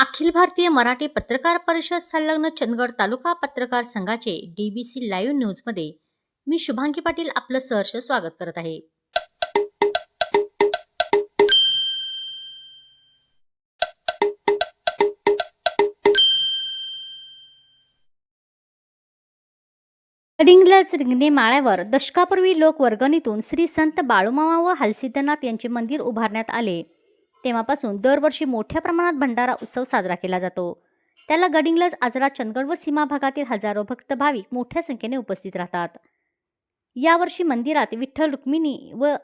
अखिल भारतीय मराठी पत्रकार परिषद संलग्न चंदगड तालुका पत्रकार संघाचे डीबीसी लाईव्ह न्यूजमध्ये मी शुभांगी पाटील आपलं सहर्ष स्वागत करत आहे. गडिंग्लज रिंगणे माळ्यावर दशकापूर्वी लोक वर्गणीतून श्री संत बाळूमामा व हलसिद्धनाथ यांचे मंदिर उभारण्यात आले. तेव्हापासून दरवर्षी मोठ्या प्रमाणात भंडारा उत्सव साजरा केला जातो. त्याला गडिंगलज आजरा चंदगड व सीमा भागातील हजारो भक्त भाविक मोठ्या संख्येने उपस्थित राहतात. यावर्षी मंदिरात विठ्ठल रुक्मिणी व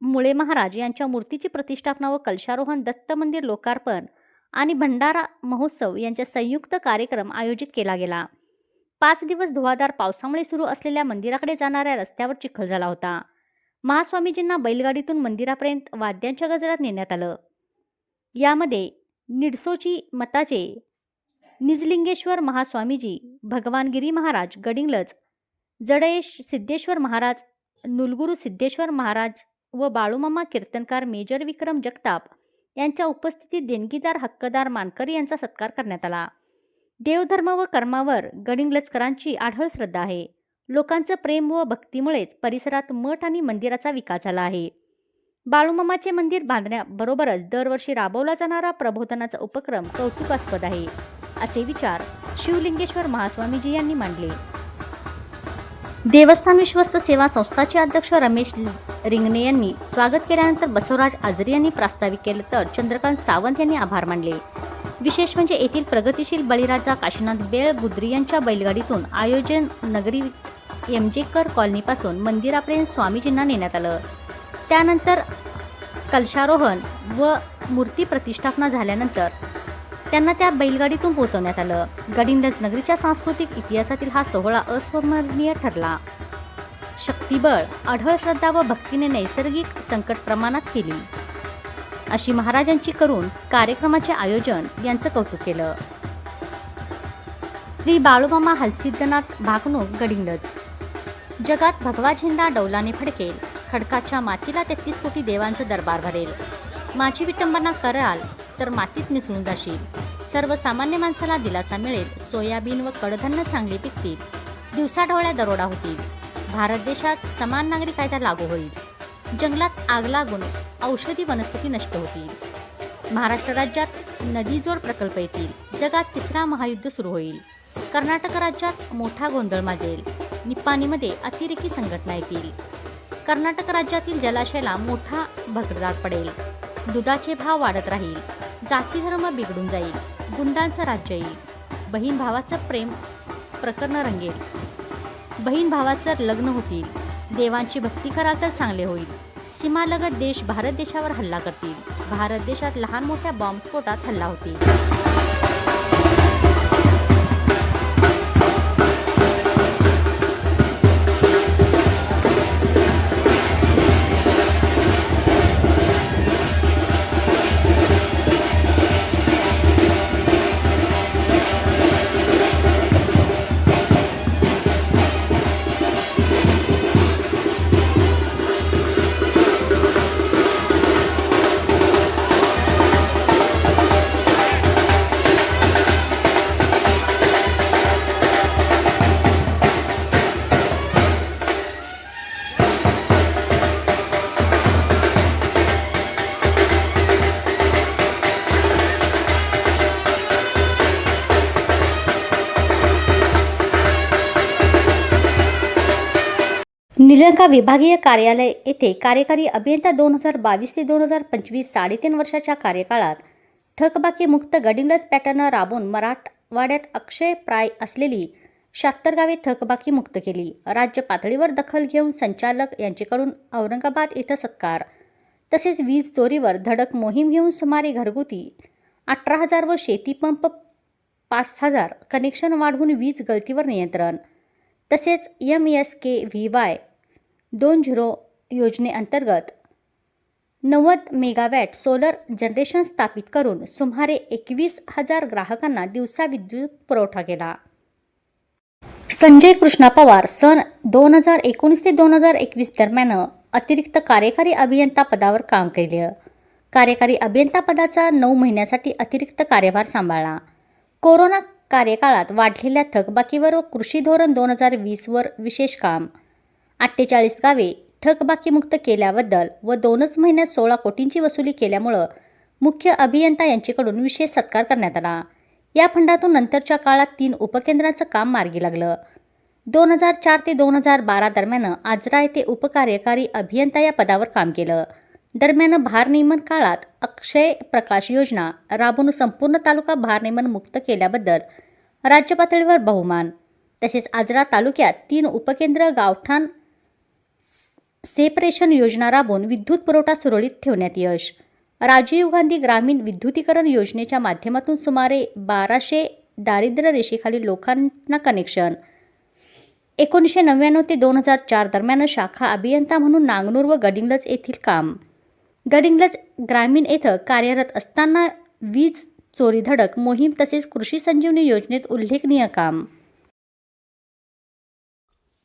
मुळे महाराज यांच्या मूर्तीची प्रतिष्ठापना व कलशारोहण दत्त मंदिर लोकार्पण आणि भंडारा महोत्सव यांचा संयुक्त कार्यक्रम आयोजित केला गेला. पाच दिवस धुवाधार पावसामुळे सुरू असलेल्या मंदिराकडे जाणाऱ्या रस्त्यावर चिखल झाला होता. महास्वामीजींना बैलगाडीतून मंदिरापर्यंत वाद्यांच्या गजरात नेण्यात आलं. यामध्ये निडसोची मताचे निजलिंगेश्वर महास्वामीजी भगवानगिरी महाराज गडिंगलज जडयेश सिद्धेश्वर महाराज नुलगुरू सिद्धेश्वर महाराज व बाळूमामा कीर्तनकार मेजर विक्रम जगताप यांच्या उपस्थितीत देणगीदार हक्कदार मानकरी यांचा सत्कार करण्यात आला. देवधर्म व कर्मावर गडिंगलजकरांची आढळ श्रद्धा आहे. लोकांचं प्रेम व भक्तीमुळेच परिसरात मठ आणि मंदिराचा विकास झाला आहे. बाळूमामाचे मंदिर बांधण्याबरोबरच दरवर्षी राबवला जाणारा प्रबोधनाचा उपक्रम कौतुकास्पद आहे. असे विचार शिवलिंगेश्वर महास्वामीजी यांनी मांडले. देवस्थान विश्वस्त सेवा संस्थाचे अध्यक्ष रमेश रिंगणे यांनी स्वागत केल्यानंतर बसवराज आजरी यांनी प्रास्ताविक केलं तर चंद्रकांत सावंत यांनी आभार मानले. विशेष म्हणजे येथील प्रगतिशील बळीराजा काशीनाथ बेळ गुद्री यांच्या बैलगाडीतून आयोजन नगरी एमजेकर कॉलनीपासून मंदिरापर्यंत स्वामीजींना नेण्यात आलं. त्यानंतर कलशारोहण व मूर्ती प्रतिष्ठापना झाल्यानंतर त्यांना त्या बैलगाडीतून पोहोचवण्यात आलं. गडिंग्लज नगरीच्या सांस्कृतिक इतिहासातील हा सोहळा अस्मरणीय ठरला. शक्तिबळ आढळ श्रद्धा व भक्तीने नैसर्गिक संकट प्रमाणात केली. अशी महाराजांची करून कार्यक्रमाचे आयोजन यांचं कौतुक केलं. श्री बाळूमामा हलसिद्धनाथ भागणूक गडिंगलज जगात भगवा झेंडा डौलाने फडकेल. खडकाच्या मातीला तेहतीस कोटी देवांचं दरबार भरेल. माझी विटंबना कराल तर मातीत मिसळून जाशील. सर्वसामान्य माणसाला दिलासा मिळेल. सोयाबीन व कडधान्य चांगले पिकतील. दिवसाढवळ्या दरोडा होतील. भारत देशात समान नागरी कायदा लागू होईल. जंगलात आग लागून औषधी वनस्पती नष्ट होतील. महाराष्ट्र राज्यात नदीजोड प्रकल्प येतील. जगात तिसरा महायुद्ध सुरू होईल. कर्नाटक राज्यात मोठा गोंधळ माजेल. निप्पाणीमध्ये अतिरेकी संघटना येतील. कर्नाटक राज्यातील जलाशयाला मोठा भगदाड पडेल. दुधाचे भाव वाढत राहील. जाती धर्म बिघडून जाईल. गुंडांचं राज्य येईल. बहीण भावाचं प्रेम प्रकरण रंगेल. बहीण भावाचं लग्न होतील. देवांची भक्ती कराल तर चांगले होईल. सीमालगत देश भारत देशावर हल्ला करतील. भारत देशात लहान मोठ्या बॉम्बस्फोटात हल्ला होतील. निलंगा विभागीय कार्यालय येथे कार्यकारी अभियंता दोन हजार बावीस ते दोन हजार पंचवीस साडेतीन वर्षाच्या कार्यकाळात थकबाकी मुक्त गडिंग्लज पॅटर्न राबवून मराठवाड्यात अक्षय प्राय असलेली शहात्तर गावे थकबाकी मुक्त केली. राज्य पातळीवर दखल घेऊन संचालक यांच्याकडून औरंगाबाद इथं सत्कार. तसेच वीज चोरीवर धडक मोहीम घेऊन सुमारे घरगुती अठरा हजार व शेतीपंप पाच हजार कनेक्शन वाढवून वीज गळतीवर नियंत्रण. तसेच M S K V Y दोन झिरो योजनेअंतर्गत नव्वद मेगावॅट सोलर जनरेशन स्थापित करून सुमारे एकवीस हजार ग्राहकांना दिवसा विद्युत पुरवठा केला. संजय कृष्णा पवार सन दोन हजार एकोणीस ते दोन हजार एकवीस दरम्यान अतिरिक्त कार्यकारी अभियंता पदावर काम केले. कार्यकारी अभियंता पदाचा नऊ महिन्यासाठी अतिरिक्त कार्यभार सांभाळला. कोरोना कार्यकाळात वाढलेल्या थकबाकीवर व कृषी धोरण दोन हजार वीसवर विशेष काम अठ्ठेचाळीस गावे थकबाकीमुक्त केल्याबद्दल व दोनच महिन्यात सोळा कोटींची वसुली केल्यामुळं मुख्य अभियंता यांच्याकडून विशेष सत्कार करण्यात आला. या फंडातून नंतरच्या काळात तीन उपकेंद्राचं काम मार्गी लागलं. दोन हजार चार ते दोन हजार बारा दरम्यान आजरा येथे उपकार्यकारी अभियंता या पदावर काम केलं. दरम्यान भारनियमन काळात अक्षय प्रकाश योजना राबवून संपूर्ण तालुका भारनियमन मुक्त केल्याबद्दल राज्य पातळीवर बहुमान. तसेच आजरा तालुक्यात तीन उपकेंद्र गावठाण सेपरेशन योजना राबवून विद्युत पुरवठा सुरळीत ठेवण्यात यश. राजीव गांधी ग्रामीण विद्युतीकरण योजनेच्या माध्यमातून सुमारे बाराशे दारिद्र्य रेषेखालील लोकांना कनेक्शन एकोणीसशे नव्याण्णव ते दोन हजार चार दरम्यान शाखा अभियंता म्हणून नांगनूर व गडिंगलज येथील काम. गडिंगलज ग्रामीण येथं कार्यरत असताना वीज चोरी धडक मोहीम तसेच कृषी संजीवनी योजनेत उल्लेखनीय काम.